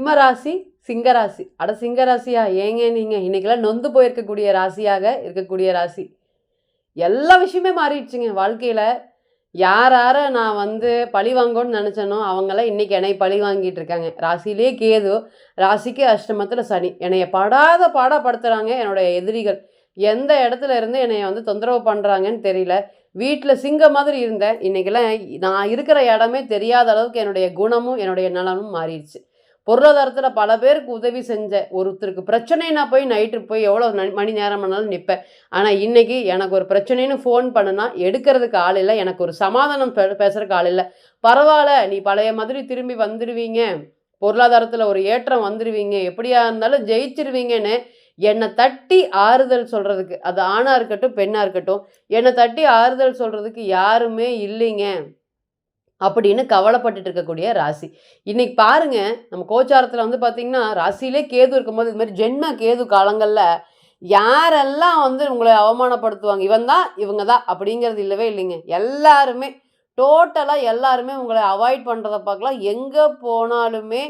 சிம்ம ராசி சிங்க ராசி. அட சிங்க ராசியா ஏங்க நீங்கள் இன்னைக்கெல்லாம் நொந்து போயிருக்கக்கூடிய ராசியாக இருக்கக்கூடிய ராசி. எல்லா விஷயமே மாறிடுச்சுங்க. வாழ்க்கையில் யார் யாரை நான் வந்து பழி வாங்கணும்னு நினச்சேனோ அவங்களாம் இன்றைக்கி என்னை பழி வாங்கிட்டு இருக்காங்க. ராசியிலே கேது ராசிக்கு அஷ்டமத்தில் சனி. என்னைய படாத பாடப்படுத்துகிறாங்க என்னுடைய எதிரிகள். எந்த இடத்துல இருந்து என்னைய வந்து தொந்தரவு பண்ணுறாங்கன்னு தெரியல. வீட்டில் சிங்க மாதிரி இருந்தேன். இன்றைக்கெல்லாம் நான் இருக்கிற இடமே தெரியாத அளவுக்கு என்னுடைய குணமும் என்னுடைய நலனும் மாறிடுச்சு. பொருளாதாரத்தில் பல பேருக்கு உதவி செஞ்ச ஒருத்தருக்கு பிரச்சனைனா போய் நைட்டு போய் எவ்வளோ மணி நேரம் ஆனாலும் நிற்பேன் ஆனால் இன்றைக்கி எனக்கு ஒரு பிரச்சனைன்னு ஃபோன் பண்ணுனா எடுக்கிறதுக்கு ஆள் இல்லை எனக்கு ஒரு சமாதானம் பே ஆள் இல்லை. பரவாயில்ல நீ பழைய மாதிரி திரும்பி வந்துடுவீங்க பொருளாதாரத்தில் ஒரு ஏற்றம் வந்துடுவீங்க எப்படியா இருந்தாலும் ஜெயிச்சிருவீங்கன்னு என்னை தட்டி ஆறுதல் சொல்கிறதுக்கு அது ஆணாக இருக்கட்டும் பெண்ணாக இருக்கட்டும் என்னை தட்டி ஆறுதல் சொல்கிறதுக்கு யாருமே இல்லைங்க. அப்படின்னு கவலைப்பட்டுட்டு இருக்கக்கூடிய ராசி. இன்னைக்கு பாருங்க நம்ம கோச்சாரத்தில் வந்து பார்த்தீங்கன்னா ராசியிலே கேது இருக்கும்போது இது மாதிரி ஜென்ம கேது காலங்களில் யாரெல்லாம் வந்து உங்களை அவமானப்படுத்துவாங்க? இவன் தான் இவங்க தான் அப்படிங்கிறது இல்லவே இல்லைங்க. எல்லாருமே டோட்டலாக எல்லாருமே உங்களை அவாய்ட் பண்ணுறத பார்க்கலாம். எங்கே போனாலுமே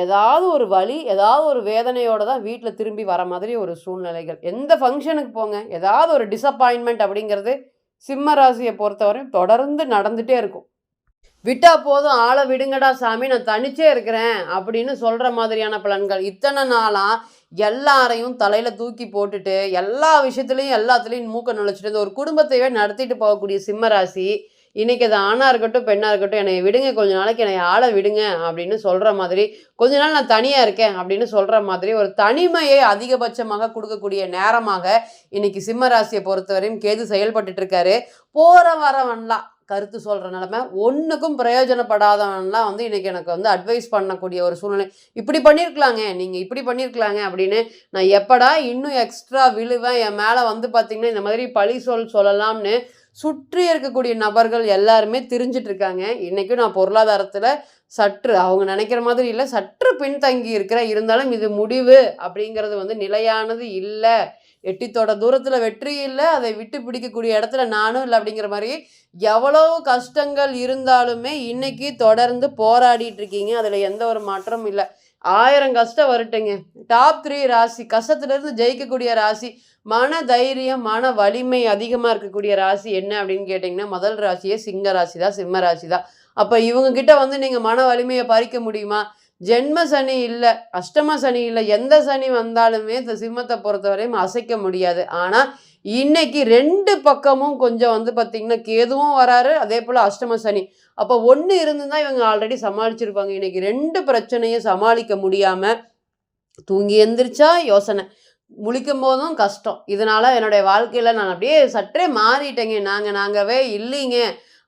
ஏதாவது ஒரு வழி ஏதாவது ஒரு வேதனையோடு தான் வீட்டில் திரும்பி வர மாதிரி ஒரு சூழ்நிலைகள். எந்த ஃபங்க்ஷனுக்கு போங்க ஏதாவது ஒரு டிசப்பாயின்மெண்ட் அப்படிங்கிறது சிம்ம ராசியை பொறுத்தவரையும் தொடர்ந்து நடந்துகிட்டே இருக்கும். விட்டா போதும் ஆளை விடுங்கடா சாமி நான் தனிச்சே இருக்கிறேன் அப்படின்னு சொல்கிற மாதிரியான பலன்கள். இத்தனை நாளாக எல்லாரையும் தலையில் தூக்கி போட்டுட்டு எல்லா விஷயத்துலையும் எல்லாத்துலேயும் மூக்க நுழைச்சிட்டு ஒரு குடும்பத்தையே நடத்திட்டு போகக்கூடிய சிம்மராசி இன்றைக்கி இன்னைக்கு அது ஆணாக இருக்கட்டும் பெண்ணாக இருக்கட்டும் என்னை விடுங்க கொஞ்ச நாளைக்கு என்னை ஆளை விடுங்க அப்படின்னு சொல்கிற மாதிரி கொஞ்ச நாள் நான் தனியாக இருக்கேன் அப்படின்னு சொல்கிற மாதிரி ஒரு தனிமையை அதிகபட்சமாக கொடுக்கக்கூடிய நேரமாக இன்னைக்கு சிம்ம ராசியை பொறுத்தவரையும் கேது செயல்பட்டுட்டு இருக்காரு. போகிற வரவன்லாம் கருத்து சொல்கிற நிலமை ஒன்றுக்கும் பிரயோஜனப்படாதவன்லாம் வந்து இன்றைக்கி எனக்கு வந்து அட்வைஸ் பண்ணக்கூடிய ஒரு சூழ்நிலை. இப்படி பண்ணியிருக்கலாங்க நீங்கள் இப்படி பண்ணியிருக்கலாங்க அப்படின்னு நான் எப்படா இன்னும் எக்ஸ்ட்ரா விழுவேன் என் மேலே வந்து பார்த்திங்கன்னா இந்த மாதிரி பழி சொல் சொல்லலாம்னு சுற்றி இருக்கக்கூடிய நபர்கள் எல்லாருமே தெரிஞ்சிட்ருக்காங்க இன்றைக்கும் நான் பொருளாதாரத்தில் சற்று அவங்க நினைக்கிற மாதிரி இல்லை சற்று பின்தங்கி இருக்கிற இருந்தாலும் இது முடிவு அப்படிங்கிறது வந்து நிலையானது இல்லை. எட்டித்தோட தூரத்தில் வெற்றி இல்லை அதை விட்டு பிடிக்கக்கூடிய இடத்துல நானும் இல்லை அப்படிங்கிற மாதிரி எவ்வளோ கஷ்டங்கள் இருந்தாலுமே இன்னைக்கு தொடர்ந்து போராடிட்டு இருக்கீங்க. அதில் எந்த ஒரு மாற்றமும் இல்லை. ஆயிரம் கஷ்டம் வரட்டுங்க. டாப் த்ரீ ராசி கஷ்டத்துலேருந்து ஜெயிக்கக்கூடிய ராசி மன தைரியம் மன வலிமை அதிகமாக இருக்கக்கூடிய ராசி என்ன அப்படின்னு கேட்டிங்கன்னா முதல் ராசியே சிங்க ராசி தான் சிம்ம ராசி தான் அப்போ இவங்க கிட்ட வந்து நீங்கள் மன வலிமையை பறிக்க முடியுமா? ஜென்ம சனி இல்லை அஷ்டம சனி இல்லை எந்த சனி வந்தாலுமே இந்த சிம்மத்தை பொறுத்தவரையும் அசைக்க முடியாது. ஆனால் இன்னைக்கு ரெண்டு பக்கமும் கொஞ்சம் வந்து பார்த்திங்கன்னா கேதுவும் வராரு அதே போல் அஷ்டம சனி. அப்போ ஒன்று இருந்துதான் இவங்க ஆல்ரெடி சமாளிச்சிருப்பாங்க. இன்னைக்கு ரெண்டு பிரச்சனையும் சமாளிக்க முடியாமல் தூங்கி எந்திரிச்சா யோசனை. முழிக்கும் போதும் கஷ்டம். இதனால் என்னுடைய வாழ்க்கையில் நான் அப்படியே சற்றே மாறிட்டேங்க. நாங்கள் நாங்கவே இல்லைங்க.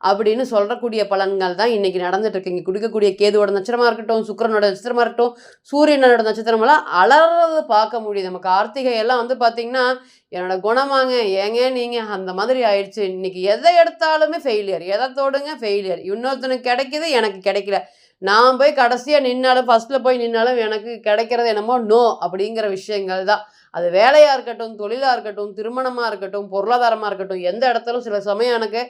அப்படின்னு சொல்லக்கூடிய பலன்கள் தான் இன்றைக்கி நடந்துட்டு இருக்கு இங்கே குடிக்கக்கூடிய கேதுவோட நட்சத்திரமாக இருக்கட்டும் சுக்கிரனோட நட்சத்திரமாக இருக்கட்டும் சூரியனோட நட்சத்திரமெல்லாம் அலறது பார்க்க முடியுது. நம்ம கார்த்திகை எல்லாம் வந்து பார்த்திங்கன்னா என்னோடய குணமாங்க ஏங்க நீங்கள் அந்த மாதிரி ஆயிடுச்சு. இன்றைக்கி எதை எடுத்தாலுமே ஃபெயிலியர் எதை தொடுங்க ஃபெயிலியர் இன்னொருத்தனுக்கு கிடைக்கிது எனக்கு கிடைக்கல. நான் போய் கடைசியாக நின்னாலும் ஃபர்ஸ்ட்டில் போய் நின்னாலும் எனக்கு கிடைக்கிறது என்னமோ நோ அப்படிங்கிற விஷயங்கள் தான். அது வேலையாக இருக்கட்டும் தொழிலாக இருக்கட்டும் திருமணமாக இருக்கட்டும் பொருளாதாரமாக இருக்கட்டும் எந்த இடத்துலும் சில சமயம் எனக்கு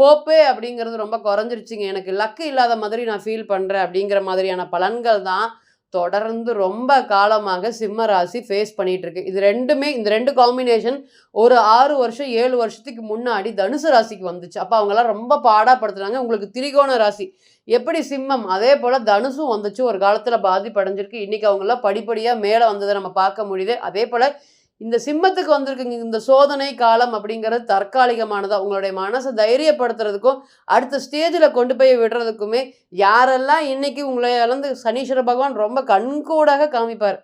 ஹோப்பே அப்படிங்கிறது ரொம்ப குறைஞ்சிருச்சுங்க. எனக்கு லக்கு இல்லாத மாதிரி நான் ஃபீல் பண்ணுறேன் அப்படிங்கிற மாதிரியான பலன்கள் தான் தொடர்ந்து ரொம்ப காலமாக சிம்ம ராசி ஃபேஸ் பண்ணிட்டு இருக்கு இது ரெண்டுமே இந்த ரெண்டு காம்பினேஷன் ஒரு ஆறு வருஷம் ஏழு வருஷத்துக்கு முன்னாடி தனுசு ராசிக்கு வந்துச்சு. அப்போ அவங்களாம் ரொம்ப பாடாப்படுத்துனாங்க. உங்களுக்கு திரிகோண ராசி எப்படி சிம்மம்? அதே போல் தனுசும் வந்துச்சு. ஒரு காலத்தில் பாதிப்படைஞ்சிருக்கு. இன்றைக்கி அவங்களாம் படிப்படியாக மேலே வந்ததை நம்ம பார்க்க முடியுது. அதே போல் இந்த சிம்மத்துக்கு வந்திருக்குங்க. இந்த சோதனை காலம் அப்படிங்கிறது தற்காலிகமானதாக உங்களுடைய மனசை தைரியப்படுத்துறதுக்கும் அடுத்த ஸ்டேஜில் கொண்டு போய் விடுறதுக்குமே யாரெல்லாம் இன்னைக்கு உங்களை இழந்து சனீஸ்வர பகவான் ரொம்ப கண்கூடாக காமிப்பார்.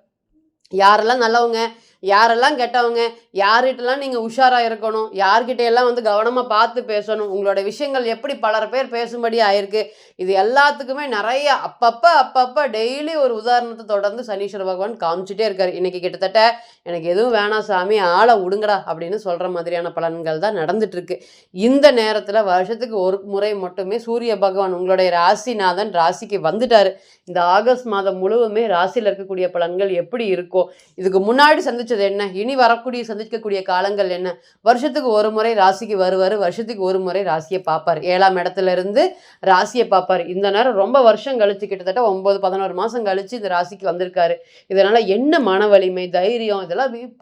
யாரெல்லாம் நல்லவங்க யாரெல்லாம் கெட்டவங்க யார்கிட்டலாம் நீங்கள் உஷாராக இருக்கணும் யார்கிட்ட எல்லாம் வந்து கவனமாக பார்த்து பேசணும் உங்களோட விஷயங்கள் எப்படி பலர் பேர் பேசும்படி ஆயிருக்கு இது எல்லாத்துக்குமே நிறைய அப்பப்போ அப்பப்போ டெய்லி ஒரு உதாரணத்தை தொடர்ந்து சனீஸ்வர பகவான் காமிச்சிட்டே இருக்கார். இன்றைக்கி கிட்டத்தட்ட எனக்கு எதுவும் வேணாம் சாமி ஆளை விடுங்கடா அப்படின்னு சொல்கிற மாதிரியான பலன்கள் தான் நடந்துட்டுருக்கு. இந்த நேரத்தில் வருஷத்துக்கு ஒரு முறை மட்டுமே சூரிய பகவான் உங்களுடைய ராசிநாதன் ராசிக்கு வந்துட்டார். இந்த ஆகஸ்ட் மாதம் முழுவதுமே ராசியில் இருக்கக்கூடிய பலன்கள் எப்படி இருக்கோ இதுக்கு முன்னாடி சந்திச்ச சந்தித்தது என்ன? இனி வரக்கூடிய சந்திக்கக்கூடிய காலங்கள் என்ன? வருஷத்துக்கு ஒரு முறை ராசிக்கு வருவார். வருஷத்துக்கு ஒரு முறை ராசியை பார்ப்பார். ஏழாம் இடத்துல இருந்து ராசியை பார்ப்பார். இந்த நேரம் ரொம்ப வருஷம் கழித்து கிட்டத்தட்ட ஒம்பது பதினோரு மாதம் கழித்து இந்த ராசிக்கு வந்திருக்காரு. இதனால் என்ன மன வலிமை தைரியம் இதெல்லாம் வி-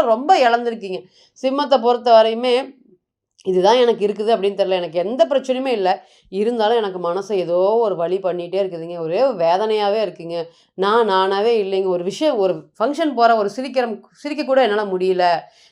ரொம்ப இழந்திருக்கீங்க. சிம்மத்தை பொறுத்த வரையுமே இதுதான் எனக்கு இருக்குது அப்படின்னு தெரில எனக்கு எந்த பிரச்சனையுமே இல்லை. இருந்தாலும் எனக்கு மனசை ஏதோ ஒரு வழி பண்ணிகிட்டே இருக்குதுங்க. ஒரே வேதனையாகவே இருக்குங்க. நான் நானாகவே இல்லைங்க. ஒரு விஷயம் ஒரு ஃபங்க்ஷன் போகிற ஒரு சிரிக்கிற சிரிக்க கூட என்னால் முடியல.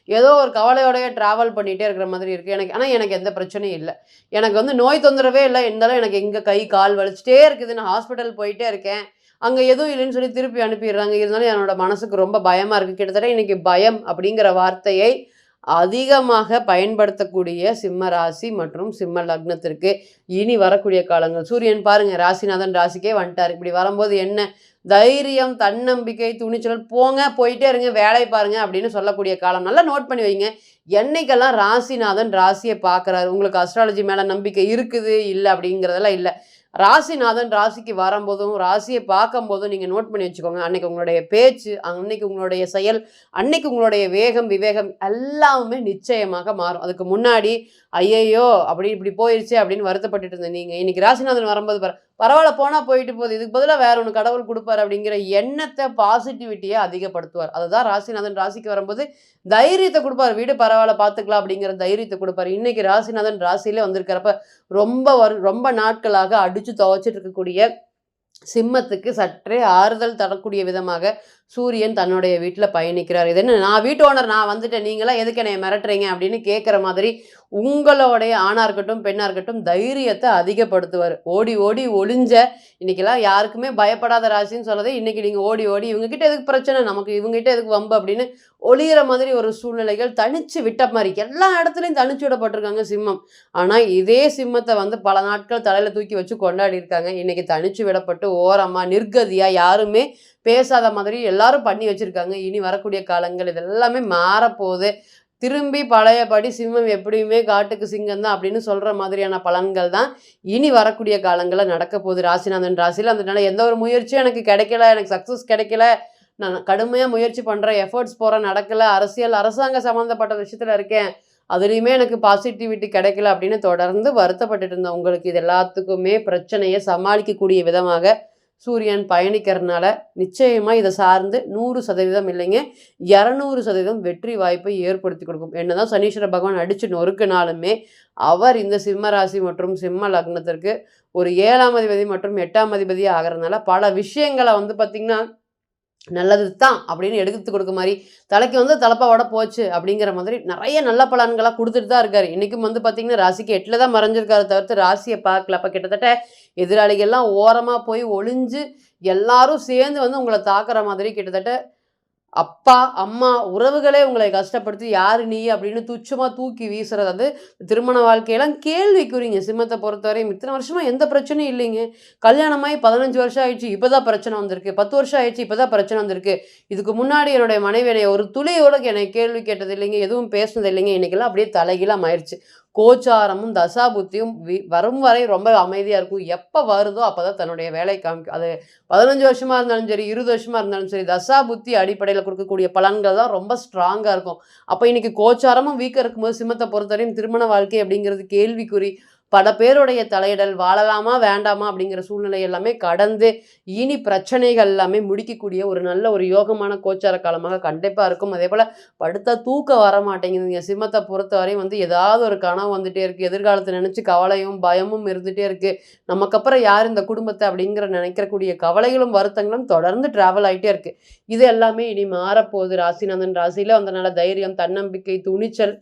ஏதோ ஒரு கவலையோடய ட்ராவல் பண்ணிகிட்டே இருக்கிற மாதிரி இருக்குது எனக்கு ஆனால் எனக்கு எந்த பிரச்சனையும் இல்லை. எனக்கு வந்து நோய் தொந்தரவே இல்லை. இருந்தாலும் எனக்கு எங்கே கை கால் வலிச்சிட்டே இருக்குது நான் ஹாஸ்பிட்டல் போயிட்டே இருக்கேன். அங்கே எதுவும் இல்லைன்னு சொல்லி திருப்பி அனுப்பிடுறாங்க. இருந்தாலும் என்னோட மனசுக்கு ரொம்ப பயமாக இருக்குது கிட்டத்தட்ட இன்றைக்கி பயம் அப்படிங்கிற வார்த்தையை அதிகமாக பயன்படுத்தக்கூடிய சிம்ம ராசி மற்றும் சிம்ம லக்னத்திற்கு இனி வரக்கூடிய காலங்கள். சூரியன் பாருங்க ராசிநாதன் ராசிக்கே வந்துட்டார். இப்படி வரும்போது என்ன? தைரியம் தன்னம்பிக்கை துணிச்சல் போங்க போயிட்டே இருங்க வேலை பாருங்க அப்படின்னு சொல்லக்கூடிய காலம். நல்லா நோட் பண்ணி வைங்க. என்னைக்கெல்லாம் ராசிநாதன் ராசியை பார்க்குறாரு? உங்களுக்கு அஸ்ட்ராலஜி மேலே நம்பிக்கை இருக்குது? இல்லை அப்படிங்கிறதெல்லாம் இல்லை. ராசிநாதன் ராசிக்கு வரும்போதும் ராசியை பார்க்கும்போதும் நீங்கள் நோட் பண்ணி வச்சுக்கோங்க. அன்னைக்கு உங்களுடைய பேச்சு அன்னைக்கு உங்களுடைய செயல் அன்னைக்கு உங்களுடைய வேகம் விவேகம் எல்லாமே நிச்சயமாக மாறும். அதுக்கு முன்னாடி ஐயையோ அப்படி இப்படி போயிடுச்சு அப்படின்னு வருத்தப்பட்டுட்டு இருந்தேன் நீங்கள் இன்னைக்கு ராசிநாதன் வரும்போது பாரு பரவாயில்ல போனால் போயிட்டு போகுது. இதுக்கு பதிலாக வேற ஒன்று கடவுள் கொடுப்பார் அப்படிங்கிற எண்ணத்தை பாசிட்டிவிட்டியை அதிகப்படுத்துவார். அதுதான் ராசிநாதன் ராசிக்கு வரும்போது தைரியத்தை கொடுப்பார். வீடு பரவாயில்ல பார்த்துக்கலாம் அப்படிங்கிற தைரியத்தை கொடுப்பார். இன்னைக்கு ராசிநாதன் ராசியிலே வந்திருக்கிறப்ப ரொம்ப ரொம்ப நாட்களாக அடித்து துவைச்சிட்டு இருக்கக்கூடிய சிம்மத்துக்கு சற்றே ஆறுதல் தரக்கூடிய விதமாக சூரியன் தன்னுடைய வீட்டில் பயணிக்கிறார். இது என்ன? நான் வீட்டு ஓனர் நான் வந்துட்டேன். நீங்களாம் எதுக்கு என்னை மிரட்டுறீங்க? அப்படின்னு கேட்குற மாதிரி உங்களுடைய ஆணாக இருக்கட்டும் பெண்ணாக இருக்கட்டும் தைரியத்தை அதிகப்படுத்துவார். ஓடி ஓடி ஒளிஞ்ச இன்றைக்கெல்லாம் யாருக்குமே பயப்படாத ராசின்னு சொல்லதே இன்றைக்கி நீங்கள் ஓடி ஓடி இவங்ககிட்ட எதுக்கு பிரச்சனை? நமக்கு இவங்ககிட்ட எதுக்கு வம்பு? அப்படின்னு ஒளியிற மாதிரி ஒரு சூழ்நிலைகள் தனிச்சு விட்ட மாதிரி எல்லா இடத்துலையும் தனிச்சு விடப்பட்டிருக்காங்க சிம்மம். ஆனால் இதே சிம்மத்தை வந்து பல நாட்கள் தலையில் தூக்கி வச்சு கொண்டாடி இருக்காங்க. இன்றைக்கி தனிச்சு விடப்பட்டு ஓரமாக நிர்கதியாக யாருமே பேசாத மாதிரி எல்லாரும் பண்ணி வச்சுருக்காங்க. இனி வரக்கூடிய காலங்கள் இதெல்லாமே மாறப்போகுது. திரும்பி பழையபடி சிம்மம் எப்படியுமே காட்டுக்கு சிங்கம் தான் அப்படின்னு சொல்கிற மாதிரியான பலன்கள் தான் இனி வரக்கூடிய காலங்களில் நடக்க போகுது. ராசிநாதன் ராசியில் அதனால எந்த ஒரு முயற்சியும் எனக்கு கிடைக்கல எனக்கு சக்ஸஸ் கிடைக்கல. நான் கடுமையாக முயற்சி பண்ணுறேன் எஃபர்ட்ஸ் போகிறேன் நடக்கல அரசியல் அரசாங்க சம்மந்தப்பட்ட விஷயத்தில் இருக்கேன். அதுலேயுமே எனக்கு பாசிட்டிவிட்டி கிடைக்கல அப்படின்னு தொடர்ந்து வருத்தப்பட்டுட்டு இருந்தேன். உங்களுக்கு இது எல்லாத்துக்குமே பிரச்சனையை சமாளிக்கக்கூடிய விதமாக சூரியன் பயணிக்கிறதுனால நிச்சயமாக இதை சார்ந்து நூறு சதவீதம் இல்லைங்க. இரநூறு சதவீதம் வெற்றி வாய்ப்பை ஏற்படுத்தி கொடுக்கும். என்ன தான் சனீஸ்வர பகவான் அடித்து நொறுக்குனாலுமே அவர் இந்த சிம்ம ராசி மற்றும் சிம்ம லக்னத்திற்கு ஒரு ஏழாம் அதிபதி மற்றும் எட்டாம் அதிபதி ஆகிறதுனால பல விஷயங்களை வந்து பார்த்திங்கன்னா நல்லது தான் அப்படின்னு எடுத்து கொடுக்க மாதிரி தலைக்கு வந்து தலைப்பாவோட போச்சு அப்படிங்கிற மாதிரி நிறைய நல்ல பலன்களாக கொடுத்துட்டு தான் இருக்காரு. இன்றைக்கும் வந்து பார்த்திங்கன்னா ராசிக்கு எட்டில் தான் மறைஞ்சிருக்காரு தவிர்த்து ராசியை பார்க்கல. அப்போ கிட்டத்தட்ட எதிராளிகள்லாம் ஓரமாக போய் ஒளிஞ்சு எல்லாரும் சேர்ந்து வந்து உங்களை தாக்குற மாதிரி கிட்டத்தட்ட அப்பா அம்மா உறவுகளே உங்களை கஷ்டப்படுத்தி யார் நீ அப்படின்னு துச்சமாக தூக்கி வீசுறது. வந்து திருமண வாழ்க்கையெல்லாம் கேள்விக்குறீங்க. சிம்மத்தை பொறுத்தவரையும் இத்தனை வருஷமாக எந்த பிரச்சனையும் இல்லைங்க. கல்யாணமாகி பதினஞ்சு வருஷம் ஆயிடுச்சு இப்போதான் பிரச்சனை வந்திருக்கு. பத்து வருஷம் ஆயிடுச்சு இப்போதான் பிரச்சனை வந்திருக்கு. இதுக்கு முன்னாடி என்னுடைய மனைவி என்னை ஒரு துளியோட என்னை கேள்வி கேட்டது இல்லைங்க எதுவும் பேசுனது இல்லைங்க இன்னைக்கெல்லாம் அப்படியே தலைகீழாக ஆயிடுச்சு. கோச்சாரமும் தசாபுத்தியும் வி- வரும் வரை ரொம்ப அமைதியாக இருக்கும். எப்போ வருதோ அப்போ தான் தன்னுடைய வேலை காமிக்கும். அது பதினஞ்சு வருஷமாக இருந்தாலும் சரி இருபது வருஷமாக இருந்தாலும் சரி தசாபுத்தி அடிப்படையில் கொடுக்கக்கூடிய பலன்கள் தான் ரொம்ப ஸ்ட்ராங்காக இருக்கும். அப்போ இன்னைக்கு கோச்சாரமும் வீக்காக இருக்கும்போது சிம்மத்தை பொறுத்தவரையும் திருமண வாழ்க்கை அப்படிங்கிறது கேள்விக்குறி. பல பேருடைய தலையிடல் வாழலாமா வேண்டாமா அப்படிங்கிற சூழ்நிலை எல்லாமே கடந்து இனி பிரச்சனைகள் எல்லாமே முடிக்கக்கூடிய ஒரு நல்ல ஒரு யோகமான கோச்சார காலமாக கண்டிப்பாக இருக்கும். அதே போல் படுத்தா தூக்கம் வர மாட்டேங்குதுங்க சிம்மத்தை பொறுத்தவரையும் வந்து ஏதாவது ஒரு கனவு வந்துட்டே இருக்குது எதிர்காலத்தை நினச்சி கவலையும் பயமும் இருந்துகிட்டே இருக்குது நமக்கு அப்புறம் யார் இந்த குடும்பத்தை அப்படிங்கிற நினைக்கிறக்கூடிய கவலைகளும் வருத்தங்களும் தொடர்ந்து ட்ராவல் ஆகிட்டே இருக்குது இது எல்லாமே இனி மாறப்போகுது. ராசிநாதன் ராசியில் வந்தனால தைரியம் தன்னம்பிக்கை துணிச்சல்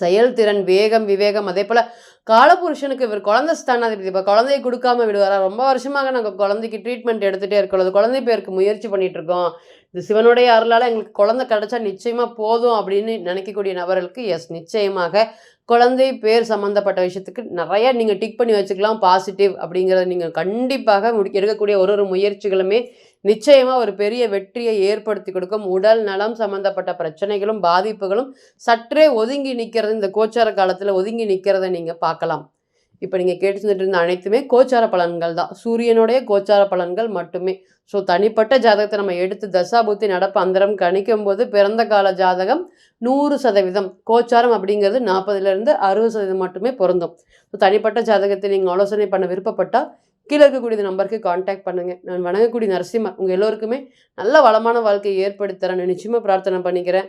செயல்திறன் வேகம் விவேகம் அதே போல் காலபுருஷனுக்கு இவர் குழந்தை ஸ்தானாதிபதி. இப்போ குழந்தைய கொடுக்காம விடுவாரா? ரொம்ப வருஷமாக நாங்கள் குழந்தைக்கு ட்ரீட்மெண்ட் எடுத்துகிட்டே இருக்கோம். அது குழந்தை பேருக்கு முயற்சி பண்ணிட்டு இருக்கோம். இது சிவனுடைய அருளால் எங்களுக்கு குழந்தை கிடைச்சா நிச்சயமாக போதும் அப்படின்னு நினைக்கக்கூடிய நபர்களுக்கு எஸ் நிச்சயமாக குழந்தை பேர் சம்மந்தப்பட்ட விஷயத்துக்கு நிறைய நீங்கள் டிக் பண்ணி வச்சுக்கலாம் பாசிட்டிவ் அப்படிங்கிறத நீங்கள் கண்டிப்பாக முடி எடுக்கக்கூடிய ஒரு ஒரு முயற்சிகளுமே நிச்சயமாக ஒரு பெரிய வெற்றியை ஏற்படுத்தி கொடுக்கும். உடல் நலம் சம்மந்தப்பட்ட பிரச்சனைகளும் பாதிப்புகளும் சற்றே ஒதுங்கி நிற்கிறது இந்த கோச்சார காலத்தில் ஒதுங்கி நிற்கிறத நீங்கள் பார்க்கலாம். இப்போ நீங்கள் கேட்டு இருந்த அனைத்துமே கோச்சார பலன்கள் தான். சூரியனுடைய கோச்சார பலன்கள் மட்டுமே. ஸோ தனிப்பட்ட ஜாதகத்தை நம்ம எடுத்து தசாபுத்தி நடப்பு அந்தரம் கணிக்கும் போது பிறந்த கால ஜாதகம் நூறு சதவீதம். கோச்சாரம் அப்படிங்கிறது நாற்பதுலேருந்து அறுபது சதவீதம் மட்டுமே பொருந்தும். ஸோ தனிப்பட்ட ஜாதகத்தை நீங்கள் ஆலோசனை பண்ண விருப்பப்பட்டால் கீழே இருக்கக்கூடிய நம்பருக்கு காண்டாக்ட் பண்ணுங்கள் நான் வணங்கக்கூடிய நரசிம்மர் உங்கள் எல்லோருக்குமே நல்ல வளமான வாழ்க்கையை ஏற்படுத்தி நிச்சயமாக பிரார்த்தனை பண்ணிக்கிறேன்.